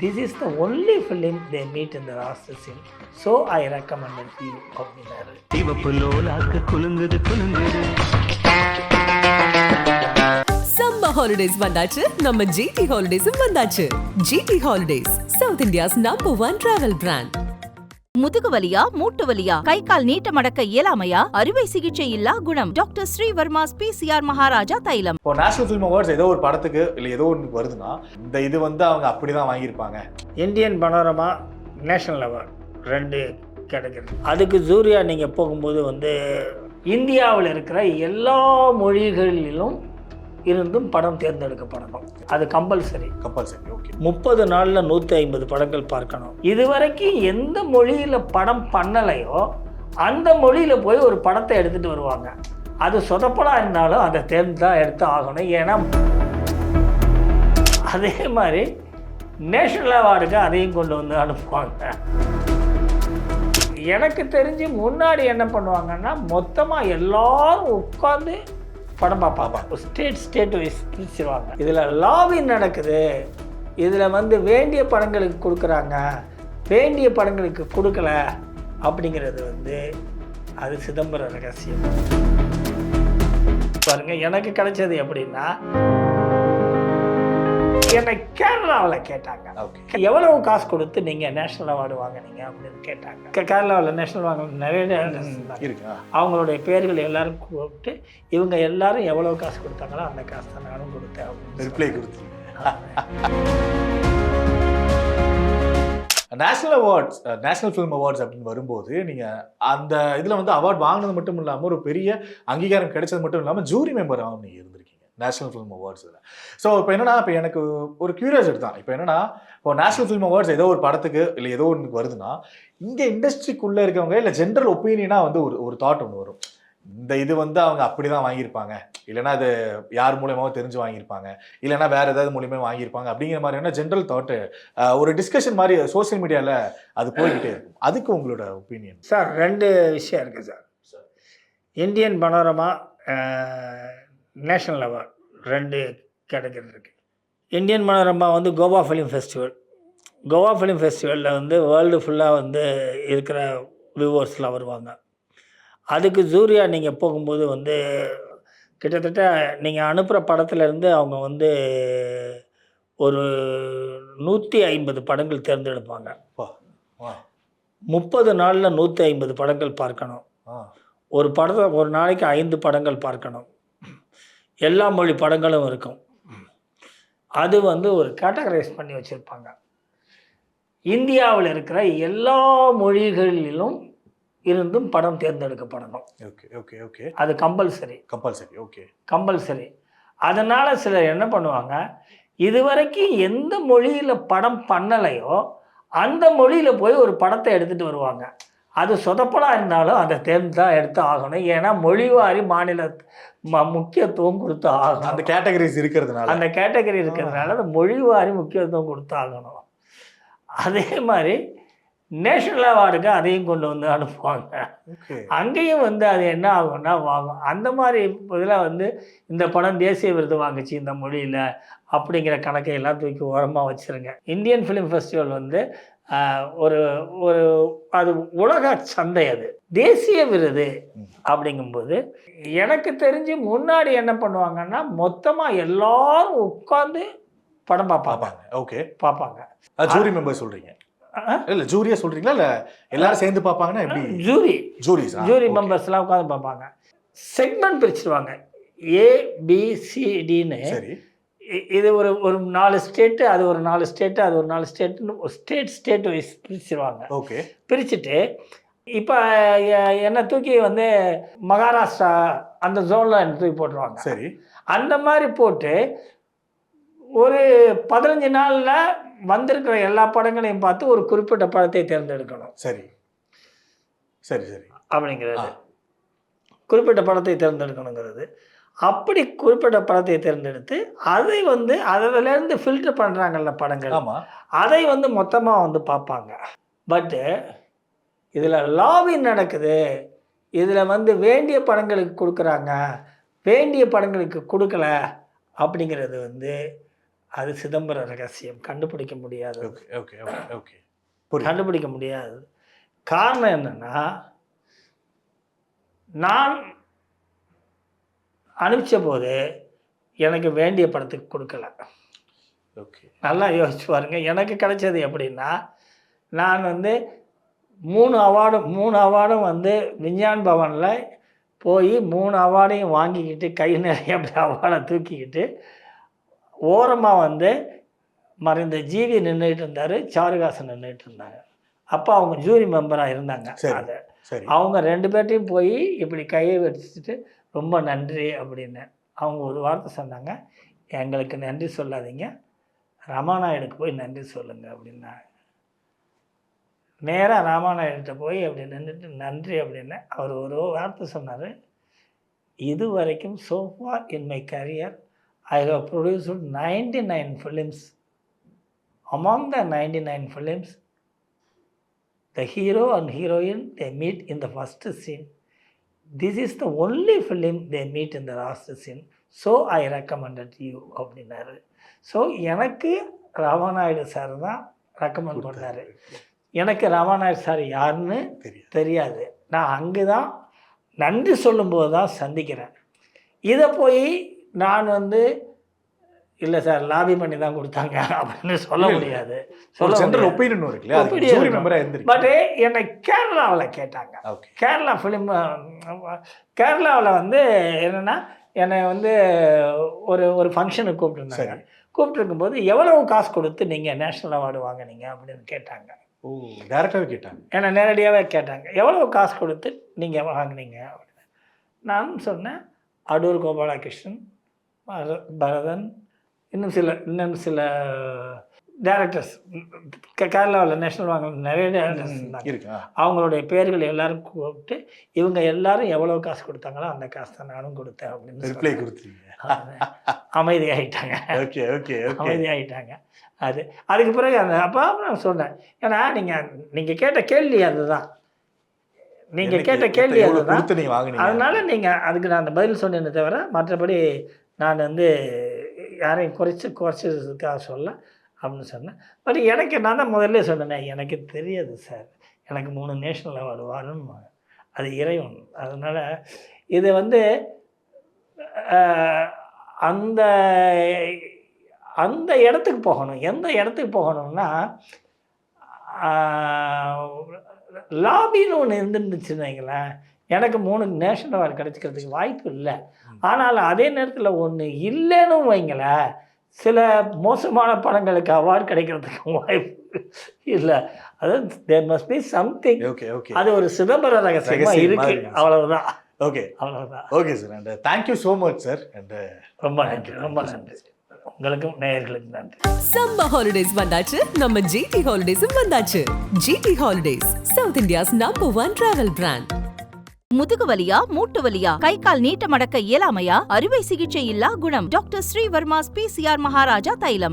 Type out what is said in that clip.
This is the only film they meet இந்த last scene so I recommended you அப்படின்னாரு சிவப்பு லோலாக்கு குலுங்குது குலுங்குது. Summer holidays வந்தாச்சு. நம்ம ஜிடி ஹாலிடேஸும் வந்தாச்சு. GT holidays south India's number one travel brand முதுகு வலியா மூட்டு வலியா கை கால் நீட்ட மடக்க இயலாமையா? அறுவை சிகிச்சை இல்லா குணம். டாக்டர் ஸ்ரீவர்மாஸ் பிசிஆர் மகாராஜா தைலம். இப்போ நேஷனல் ஃபிலிம் அவார்ட்ஸ் ஏதோ ஒரு படத்துக்கு இல்லை ஏதோ ஒன்று வருதுன்னா இந்த இது வந்து அவங்க அப்படி தான் வாங்கியிருப்பாங்க. Indian panorama national award. ரெண்டு கிடைக்கிறது அதுக்கு ஜூரியா நீங்கள் போகும்போது வந்து இந்தியாவில் இருக்கிற எல்லா மொழிகளிலும் இருந்தும் படம் தேர்ந்தெடுக்கப்படணும். அது கம்பல்சரி கம்பல்சரி ஓகே முப்பது நாளில் நூற்றி ஐம்பது படங்கள் பார்க்கணும். இதுவரைக்கும் எந்த மொழியில் படம் பண்ணலையோ அந்த மொழியில் போய் ஒரு படத்தை எடுத்துகிட்டு வருவாங்க. அது சொதப்பலாக இருந்தாலும் அதை தேர்ந்து தான் எடுத்து ஆகணும். ஏன்னா அதே மாதிரி நேஷனல் அவார்டுக்கு அதையும் கொண்டு வந்து அனுப்புவாங்க. எனக்கு தெரிஞ்சு முன்னாடி என்ன பண்ணுவாங்கன்னா மொத்தமாக எல்லாரும் உட்காந்து படம் பார்ப்பாங்க. ஸ்டேட் ஸ்டேட் வைஸ் பிரிச்சிருவாங்க. இதில் லாபி நடக்குது. இதில் வந்து வேண்டிய படங்களுக்கு கொடுக்குறாங்க. வேண்டிய படங்களுக்கு கொடுக்கல அப்படிங்கிறது வந்து அது சிதம்பரம் ரகசியம். பாருங்கள் எனக்கு கிடைச்சது எப்படின்னா என்னை கேரளாவில் கேட்டாங்க. ஓகே எவ்வளவு காசு கொடுத்து நீங்கள் நேஷனல் அவார்டு வாங்குனீங்க அப்படின்னு கேட்டாங்க. கேரளாவில் நேஷனல் வாங்க நிறைய. இருக்கு. அவங்களுடைய பேர்கள் எல்லாரும் கூப்பிட்டு இவங்க எல்லாரும் எவ்வளவு காசு கொடுத்தாங்களோ அந்த காசு தான் நானும் கொடுத்தேன் ரிப்ளை கொடுத்து national awards national film awards அப்படின்னு வரும்போது நீங்கள் அந்த இதில் வந்து அவார்ட் வாங்கினது மட்டும் இல்லாமல் ஒரு பெரிய அங்கீகாரம் கிடைச்சது மட்டும் இல்லாமல் ஜூரி மெம்பராகவும் நீங்கள் இருந்திருக்கீங்க நேஷனல் ஃபிலிம் அவார்ட்ஸில் ஸோ இப்போ என்னன்னா இப்போ எனக்கு ஒரு கியூரியாசிட்டி தான். இப்போ என்னன்னா இப்போ நேஷனல் ஃபிலிம் அவார்ட்ஸ் ஏதோ ஒரு படத்துக்கு இல்லை ஏதோ ஒன்று வருதுன்னா இங்கே இண்டஸ்ட்ரிக்குள்ளே இருக்கவங்க இல்லை ஜென்ரல் ஒப்பீனியனாக வந்து ஒரு ஒரு தாட் ஒன்று வரும். இந்த இது வந்து அவங்க அப்படி தான் வாங்கியிருப்பாங்க. இல்லைன்னா அது யார் மூலியமாவோ தெரிஞ்சு வாங்கியிருப்பாங்க. இல்லைன்னா வேற ஏதாவது மூலியமா வாங்கியிருப்பாங்க. அப்படிங்கிற மாதிரியான ஜென்ரல் தாட்டு ஒரு டிஸ்கஷன் மாதிரி சோஷியல் மீடியாவில் அது போய்கிட்டே இருக்கும். அதுக்கு உங்களோட ஒப்பீனியன் சார் ரெண்டு விஷயம் இருக்குது sir Indian panorama national award ரெண்டு கிடைக்கிறது இருக்கு. இந்தியன் பனோரமா வந்து Goa film festival. Goa film ஃபெஸ்டிவலில் வந்து வேர்ல்டு ஃபுல்லாக வந்து இருக்கிற வியூவர்ஸ்லாம் வருவாங்க. அதுக்கு ஜூரியா நீங்கள் போகும்போது வந்து கிட்டத்தட்ட நீங்கள் அனுப்புகிற படத்துலேருந்து அவங்க வந்து ஒரு நூற்றி ஐம்பது படங்கள் தேர்ந்தெடுப்பாங்க. முப்பது நாளில் நூற்றி ஐம்பது படங்கள் பார்க்கணும். ஒரு படத்தை ஒரு நாளைக்கு ஐந்து படங்கள் பார்க்கணும். எல்லா மொழி படங்களும் இருக்கும். அது வந்து ஒரு கேட்டகரைஸ் பண்ணி வச்சுருப்பாங்க. இந்தியாவில் இருக்கிற எல்லா மொழிகளிலும் இருந்தும் படம் தேர்ந்தெடுக்கப்படணும். Okay okay okay. அது கம்பல்சரி. Compulsory okay. கம்பல்சரி. அதனால் சிலர் என்ன பண்ணுவாங்க இதுவரைக்கும் எந்த மொழியில் படம் பண்ணலையோ அந்த மொழியில் போய் ஒரு படத்தை எடுத்துகிட்டு வருவாங்க. அது சொதப்பலாக இருந்தாலும் அதை தேர்ந்து தான் எடுத்து ஆகணும். ஏன்னா மொழிவாரி மாநில ம முக்கியத்துவம் கொடுத்து அந்த ஆகணும் கேட்டகரிஸ் இருக்கிறதுனால. அந்த கேட்டகரி இருக்கிறதுனால அந்த மொழிவாரி முக்கியத்துவம் கொடுத்து ஆகணும். அதே மாதிரி நேஷனல் அவார்டுக்கு அதையும் கொண்டு வந்து அனுப்புவாங்க. அங்கேயும் வந்து அது என்ன ஆகும்னா வாங்கும் அந்த மாதிரி இதில் வந்து இந்த படம் தேசிய விருது வாங்குச்சு இந்த மொழியில் அப்படிங்கிற கணக்கை எல்லாம் தூக்கி ஓரமாக வச்சுருங்க. இந்தியன் ஃபிலிம் ஃபெஸ்டிவல் வந்து ஒரு ஒரு அது உலக சந்தை அது. தேசிய விருது அப்படிங்கும்போது எனக்கு தெரிஞ்சு முன்னாடி என்ன பண்ணுவாங்கன்னா மொத்தமாக எல்லாரும் உட்காந்து படம் பார்ப்பாங்க. ஓகே. பார்ப்பாங்க. ஜூரி மெம்பர் சொல்றீங்க. ஆ? இல்ல ஜூரியா சொல்றீங்களா? இல்ல எல்லாரும் சேர்ந்து பார்ப்பாங்கன்னா எப்படி? ஜூரி. ஜூரிஸ் ஜூரி மெம்பர்ஸ்லாம் உட்காந்து பார்ப்பாங்க. செக்மெண்ட் பிரிச்சிருவாங்க. ஏபிசிடின்னு இது ஒரு ஒரு நாலு ஸ்டேட்டு அது ஒரு நாலு ஸ்டேட்டு அது ஒரு நாலு ஸ்டேட்டுன்னு ஸ்டேட் ஸ்டேட் வைஸ் பிரிச்சிருவாங்க. ஓகே. பிரிச்சுட்டு இப்போ என்னை தூக்கி வந்து மகாராஷ்டிரா அந்த ஜோனில் என்னை தூக்கி போட்டுருவாங்க. சரி. அந்த மாதிரி போட்டு ஒரு பதினஞ்சு நாளில் வந்திருக்கிற எல்லா படங்களையும் பார்த்து ஒரு குறிப்பிட்ட படத்தை தேர்ந்தெடுக்கணும். சரி. சரி சரி. அப்படிங்கிறது. குறிப்பிட்ட படத்தை தேர்ந்தெடுக்கணுங்கிறது. அப்படி குறிப்பிட்ட படத்தை தேர்ந்தெடுத்து அதை வந்து அதிலேருந்து ஃபில்டர் பண்ணுறாங்கல்ல படங்கள். அதை வந்து மொத்தமாக வந்து பார்ப்பாங்க. பட்டு இதில் லாபி நடக்குது. இதில் வந்து வேண்டிய படங்களுக்கு கொடுக்குறாங்க. வேண்டிய படங்களுக்கு கொடுக்கல. அப்படிங்கிறது வந்து அது சிதம்பர ரகசியம். கண்டுபிடிக்க முடியாது. Okay okay okay okay. புரியுது. கண்டுபிடிக்க முடியாது. காரணம் என்னன்னா நான் அனுப்பிச்ச போது எனக்கு வேண்டிய படத்துக்கு கொடுக்கல. ஓகே. நல்லா யோசிச்சு பாருங்க. எனக்கு கிடைச்சது எப்படின்னா நான் வந்து மூணு அவார்டும் மூணு அவார்டும் வந்து விஞ்ஞான் பவனில் போய் மூணு அவார்டையும் வாங்கிக்கிட்டு கை நிறைய அப்படி அவார்டை தூக்கிக்கிட்டு ஓரமாக வந்து மறைந்த ஜீவி நின்றுட்டு இருந்தார் சாருகாசன் நின்றுட்டு இருந்தாங்க. அப்போ அவங்க ஜூரி மெம்பராக இருந்தாங்க. அதை. அவங்க ரெண்டு பேர்ட்டையும் போய் இப்படி கையை வச்சுட்டு ரொம்ப நன்றி அப்படின்னு அவங்க ஒரு வார்த்தை சொன்னாங்க. எங்களுக்கு நன்றி சொல்லாதீங்க. ராமாநாயுடுக்கு போய் நன்றி சொல்லுங்க அப்படின்னாங்க. நேராக ராமாநாயுடுகிட்ட போய் அப்படி நின்றுட்டு நன்றி அப்படின்னு அவர் ஒரு வார்த்தை சொன்னார். இது வரைக்கும் so far in my career I have produced ninety nine films among the ninety nine films the hero and heroine they meet in the first scene. This is the only film they meet in the last scene. So i recommended you அப்படின்னாரு. So எனக்கு Ramanaidu sir தான் recommend பண்ணாரு. எனக்கு Ramanaidu sir யாருன்னு தெரியாது. நான் அங்கே தான் நன்றி சொல்லும்போது தான் சந்திக்கிறேன். இதை போய் நான் வந்து இல்லை சார் லாபி பண்ணி தான் கொடுத்தாங்க. அப்படின்னு சொல்ல. முடியாது. சொல்ல முடியாது. ஒப்பீனியன் இருக்கு இல்லையா அதுக்கு Opinion ஜூரி இருக்கும். மெம்பரா பட் என்னை கேரளாவில் கேட்டாங்க. கேரளா ஃபிலிம் கேரளாவில் வந்து என்னென்னா என்னை வந்து ஒரு ஒரு ஃபங்க்ஷனுக்கு கூப்பிட்டுருந்தாங்க. கூப்பிட்டுருக்கும்போது எவ்வளவு காசு கொடுத்து நீங்கள் நேஷ்னல் அவார்டு வாங்குனீங்க? அப்படின்னு கேட்டாங்க. ஓ டேரக்டாவே கேட்டாங்க. என்னை நேரடியாகவே கேட்டாங்க. எவ்வளவு காசு கொடுத்து நீங்கள் வாங்குனீங்க? அப்படின்னு. நான் சொன்னேன் அடூர் கோபாலகிருஷ்ணன் பரதன் இன்னும் சில இன்னும் சில டேரக்டர்ஸ் கேரளாவில் நேஷ்னல் வாங்க நிறைய டேரக்டர்ஸ் இருந்தாங்க. அவங்களுடைய பேர்கள் எல்லாரும் கூப்பிட்டு இவங்க எல்லாரும் எவ்வளோ காசு கொடுத்தாங்களோ அந்த காசு தான் நானும் கொடுத்தேன் அப்படின்னு ரிப்ளை. கொடுத்தீங்க. அமைதியாயிட்டாங்க. ஓகே ஓகே அமைதியாயிட்டாங்க. அது அதுக்கு பிறகு அந்த அப்போ நான் சொன்னேன் ஏன்னா நீங்கள் நீங்கள் கேட்ட கேள்வி அதுதான். நீங்கள் கேட்ட கேள்வி நீங்க அதனால நீங்கள் அதுக்கு நான் அந்த பதில் சொன்னேனே தவிர மற்றபடி நான் வந்து யாரையும் குறைச்சி குறைச்சதுக்காக சொல்ல அப்படின்னு சொன்னேன். பட் எனக்கு நான் தான் முதல்ல சொன்னேனே எனக்கு தெரியாது சார். எனக்கு மூணு நேஷ்னல் அவார்டு வரணும் அது இறைவன். அதனால் இது வந்து அந்த அந்த இடத்துக்கு போகணும். எந்த இடத்துக்கு போகணும்னா லாபின்னு ஒன்று இருந்துருந்துச்சுன்னு வைங்களேன் எனக்கு மூணு நேஷனல் அவார்டு கிடைச்சிக்கிறதுக்கு வாய்ப்பு இல்லை. ஆனால் அதே நேரத்தில் ஒன்று இல்லைன்னு வைங்களேன் சில மோசமான படங்களுக்கு அவார்டு கிடைக்கிறதுக்கு வாய்ப்பு இல்லை. அதாவது there must be something okay okay அது ஒரு சிதம்பர ரகசியமா ரகசியம் இருக்கு. அவ்வளவுதான். ஓகே அவ்வளவுதான். Okay sir and thank you so much sir and ரொம்ப நன்றி ரொம்ப நன்றி. உங்களுக்கும் நேயர்களுக்கும் நன்றி. சம்மர் ஹாலிடேஸ் வந்தாச்சு. நம்ம ஜிடி ஹாலிடேஸும் வந்தாச்சு. GT holidays south India's number one travel brand முதுகு வலியா மூட்டு வலியா கை கால் நீட்ட மடக்க இயலாமையா? அறுவை சிகிச்சை இல்லா குணம். டாக்டர் ஸ்ரீவர்மாஸ் பிசிஆர் மகாராஜா தைலம்.